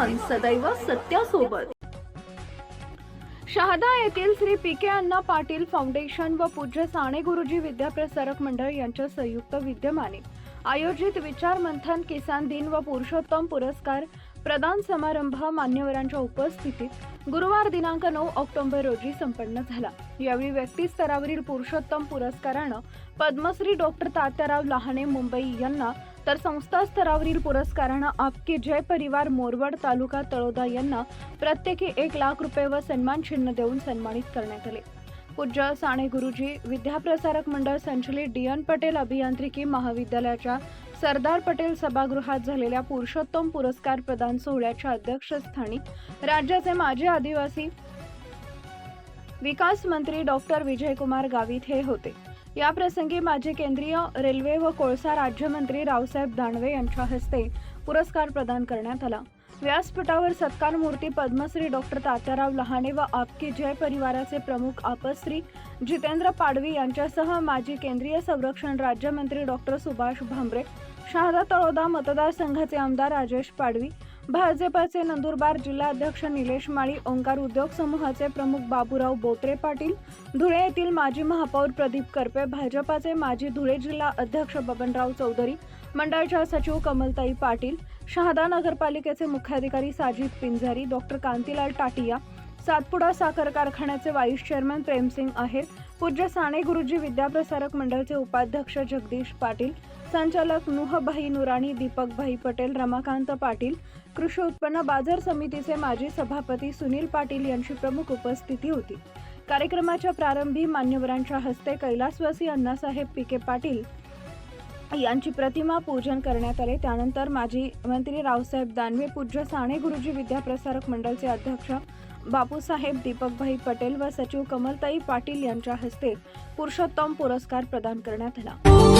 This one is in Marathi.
सदैव सत्यासोबत. शहादा येथील Shri P K Anna Patil foundation व पूज्य साने गुरुजी विद्याप्रसारक मंडळ यांच्या संयुक्त विद्यमाने आयोजित विचार मंथन किसान दिन व पुरुषोत्तम पुरस्कार प्रदान समारंभ मान्यवरांच्या उपस्थितीत गुरुवार दिनांक नऊ ऑक्टोबर रोजी संपन्न झाला. यावेळी व्यक्ती स्तरावरील पुरुषोत्तम पुरस्कारानं पद्मश्री डॉक्टर तात्याराव लहाने मुंबई यांना तर संस्था स्तरावरील पुरस्कारानं आपके जय परिवार मोरवड तालुका तळोदा यांना प्रत्येकी एक लाख रुपये व सन्मान चिन्ह देऊन सन्मानित करण्यात आले. पूज्य साने गुरुजी विद्याप्रसारक मंडळ संचलित डी एन पटेल अभियांत्रिकी महाविद्यालयाच्या सरदार पटेल सभागृहात झालेल्या पुरुषोत्तम पुरस्कार प्रदान सोहळ्याच्या अध्यक्षस्थानी राज्याचे माजी आदिवासी विकास मंत्री डॉक्टर विजयकुमार गावित हे होते. याप्रसंगी माजी केंद्रीय रेल्वे व कोळसा राज्यमंत्री रावसाहेब दानवे यांच्या हस्ते पुरस्कार प्रदान करण्यात आला. व्यासपीठावर सत्कार मूर्ती पद्मश्री डॉक्टर तात्याराव लहाने व आपकी जय परिवाराचे प्रमुख आपश्री जितेंद्र पाडवी यांच्यासह माजी केंद्रीय संरक्षण राज्यमंत्री डॉक्टर सुभाष भामरे शहादा तळोदा मतदारसंघाचे आमदार राजेश पाडवी भाजपाचे नंदुरबार जिल्हाध्यक्ष निलेश माळी ओंकार उद्योग समूहाचे प्रमुख बाबूराव बोत्रे पाटील धुळे येथील माजी महापौर प्रदीप करपे भाजपाचे माजी धुळे जिल्हा अध्यक्ष बबनराव चौधरी मंडळाच्या सचिव कमलताई पाटील शहादा नगरपालिकेचे मुख्याधिकारी साजिद पिंझारी डॉक्टर कांतीलाल टाटिया सातपुडा साखर कारखान्याचे व्हाईस चेअरमन प्रेमसिंग आहेर पूज्य साने गुरुजी विद्याप्रसारक मंडळचे उपाध्यक्ष जगदीश पाटील संचालक नुहभाई नुराणी दीपकभाई पटेल रमाकांत पाटील कृषी उत्पन्न बाजार समितीचे माजी सभापती सुनील पाटील यांची प्रमुख उपस्थिती होती. कार्यक्रमाच्या प्रारंभी मान्यवरांच्या हस्ते कैलासवासी अण्णासाहेब पिके पाटील यांची प्रतिमा पूजन करण्यात आले. त्यानंतर माजी मंत्री रावसाहेब दानवे पूज्य साने गुरुजी विद्याप्रसारक मंडळचे अध्यक्ष बापूसाहेब दीपकभाई पटेल व सचिव कमलताई पाटील यांच्या हस्ते पुरुषोत्तम पुरस्कार प्रदान करण्यात आला.